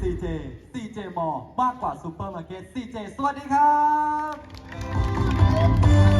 CJ CJ มอมากกว่าซูเปอร์มาร์เก็ต CJ สวัสดีครับ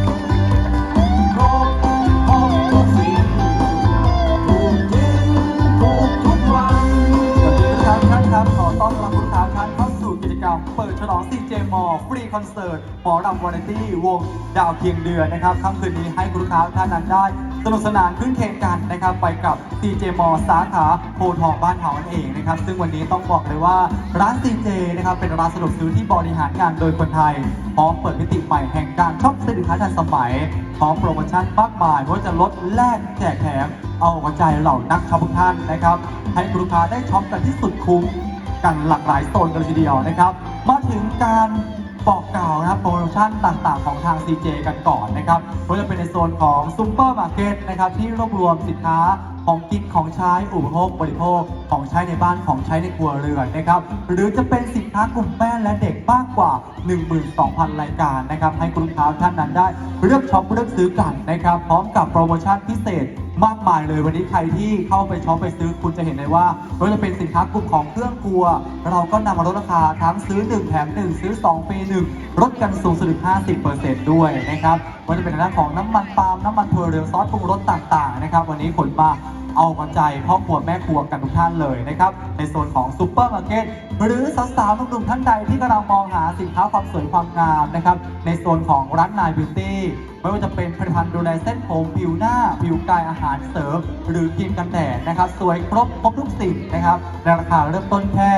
CJ Mall ฟรีคอนเสิร์ตหมอรำวาไรตี้วงดาวเคียงเดือนนะครับค่ำคืนนี้ให้คุณลูกค้าท่านนั้นได้สนุกสนานขึ้นเคงกันนะครับ ไปกับ CJ Mall สาขาโพทองบ้านเฮานั่นเองนะครับ ซึ่งวันนี้ต้องบอกเลยว่าร้าน CJ นะครับเป็นร้านสะดวกซื้อที่บริหารงานโดยคนไทย พร้อมเปิดมิติใหม่แห่งการช็อปสินค้าทันสมัย พร้อมโปรโมชั่นมากมายว่าจะลดแลกแจกแถม เอาใจเหล่านักช็อปทุกท่านนะครับ ให้คุณลูกค้าได้ช็อปกันที่สุดคุ้มกันหลากหลายโซนกันเลยทีเดียวนะครับ มาถึงการบอกกล่าวนะครับโปรโมชั่นต่างๆ ของทาง CJ กันก่อนนะครับก็จะเป็นในโซนของซูเปอร์มาร์เก็ตนะครับที่รวบรวมสินค้าของกินของใช้อุปโภคบริโภคของใช้ในบ้านของใช้ในครัวเรือนนะครับหรือจะเป็นสินค้ากลุ่มแม่และเด็กมากกว่า 12,000 รายการนะครับให้คุณลูกค้าท่านนั้นได้เลือกช็อปเลือกซื้อกันนะครับพร้อมกับโปรโมชั่นพิเศษ มากมายเลยวันนี้ใครที่เข้าไปช็อปไปซื้อคุณจะเห็นได้ว่าไม่ว่าจะเป็นสินค้ากลุ่มของเครื่องครัว เราก็นำมาลดราคาทั้งซื้อ 1 แถม 1 ซื้อ 2 ฟรี 1ลดกันสูงสุดถึง50%ด้วยนะครับว่าจะเป็นทางด้านของน้ำมันปาล์มน้ำมันถั่วเหลืองซอสปรุงรสต่างๆนะครับวันนี้ขนมา เอามาใจพ่อครัวแม่ครัวกันทุกท่านเลยนะครับในโซนของซูเปอร์มาร์เก็ตหรือสาวๆหนุ่มๆท่านใดที่กำลังมองหาสินค้าความสวยความงามนะครับในโซนของร้านนายบิวตี้ไม่ว่าจะเป็นผลิตภัณฑ์ดูแลเส้นผมผิวหน้า ผิวกายอาหารเสริม หรือครีมกันแดดนะครับ สวยครบครบทุกสิ่งนะครับในราคาเริ่มต้นแค่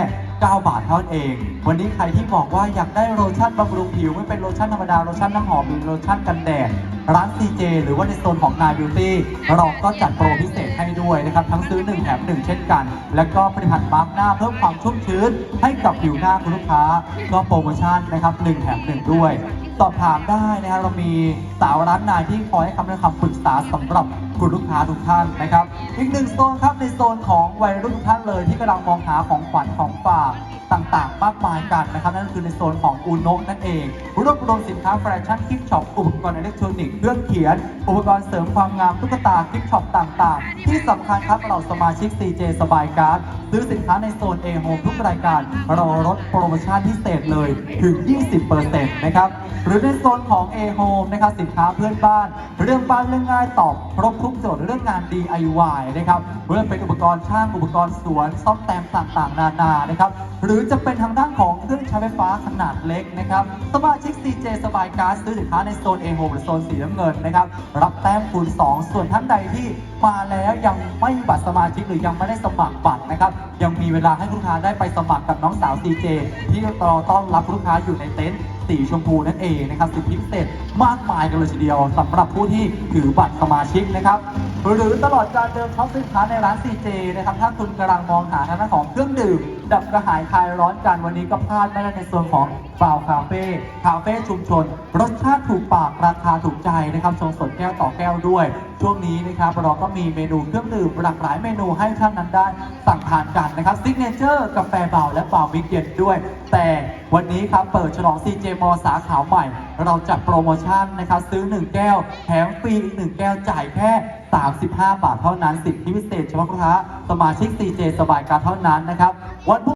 9 บาทเท่านั้นเอง วันนี้ใครที่บอกว่าอยากได้โลชั่นบำรุงผิวไม่เป็นโลชั่นธรรมดาโลชั่นน้ำหอมหรือโลชั่นกันแดดร้าน CJ หรือว่าในโซนของนายบิวตี้เราก็จัดโปรพิเศษให้ด้วยนะครับ ทั้งซื้อ 1 แถม 1 เช่นกัน แล้วก็ผลิตภัณฑ์มาร์กหน้าเพิ่มความชุ่มชื้น ให้กับผิวหน้าคุณลูกค้า ก็โปรโมชั่นนะครับ1แถม 1 ด้วย สอบถามได้นะครับเรามีสาวร้านนายที่คอยให้คำแนะนำปรึกษาสำหรับคุณลูกค้าทุกท่านนะครับ อีกหนึ่งโซนครับในโซนของวัยรุ่นทุกท่านเลย ที่กำลังมองหาของขวัญของฝากต่างๆ มากมายกันนะครับ นั่นคือในโซนของอูโนนั่นเองรวบรวมสินค้าแฟชั่นกิฟช็อปอุปกรณ์อิเล็กทรอนิกส์เครื่องเขียน อุปกรณ์เสริมความงามตุ๊กตากิฟช็อปต่างๆ ที่สำคัญครับเราสมาชิก CJ สบายการ์ดซื้อสินค้าในโซน A Home ทุกรายการ เราลดโปรโมชั่นพิเศษเลยถึง 20%นะครับหรือในโซนของ A Home นะครับสินค้าเพื่อนบ้าน เรื่องบ้านเรื่องง่ายตอบครบทุกโจทย์เรื่องงาน DIY นะครับเรื่องเป็นอุปกรณ์ช่างอุปกรณ์สวนซ่อมแซมต่างๆ นานานะครับหรือจะเป็นทางด้านของเครื่องใช้ไฟฟ้าขนาดเล็กนะครับสมาชิก CJ สบายการซื้อสินค้าในโซน A Home หรือโซนสีน้ำเงินนะครับรับแต้มคูณ2 ส่วนท่านใดที่มาแล้วยังไม่มีบัตรสมาชิกหรือยังไม่ได้สมัครบัตรนะครับยังมีเวลาให้ลูกค้าได้ไปสมัครกับน้องสาว CJ ที่รอต้อนรับลูกค้าอยู่ในเต็นท์ สีชมพูนั่นเองนะครับสิทธิพิเศษมากมายกันเลยทีเดียวสำหรับผู้ที่ถือบัตรสมาชิกนะครับ หรือตลอดการเดินช็อปสินค้าในร้าน CJ นะครับถ้าคุณกำลังมองหาทางด้านของเครื่องดื่ม ดับกระหายคลายร้อนกันวันนี้ก็พลาดไม่ได้ในส่วนของบ่าวคาเฟ่คาเฟ่ชุมชน รสชาติถูกปากราคาถูกใจนะครับชงสดแก้วต่อแก้วด้วย ช่วงนี้นะครับเราก็มีเมนูเครื่องดื่มหลากหลายเมนูให้ท่านนั้นได้สั่งทานกันนะครับซิกเนเจอร์กาแฟเบาและเบามิกเย็นด้วย แต่วันนี้ครับเปิดฉลอง CJ มสาขาใหม่ เราจัดโปรโมชั่นนะครับซื้อ 1 แก้วแถมฟรีอีก 1 แก้วจ่ายแค่ 35 บาทเท่านั้นสิทธิพิเศษเฉพาะลูกค้าสมาชิก CJ สบายการเท่านั้นนะครับวัน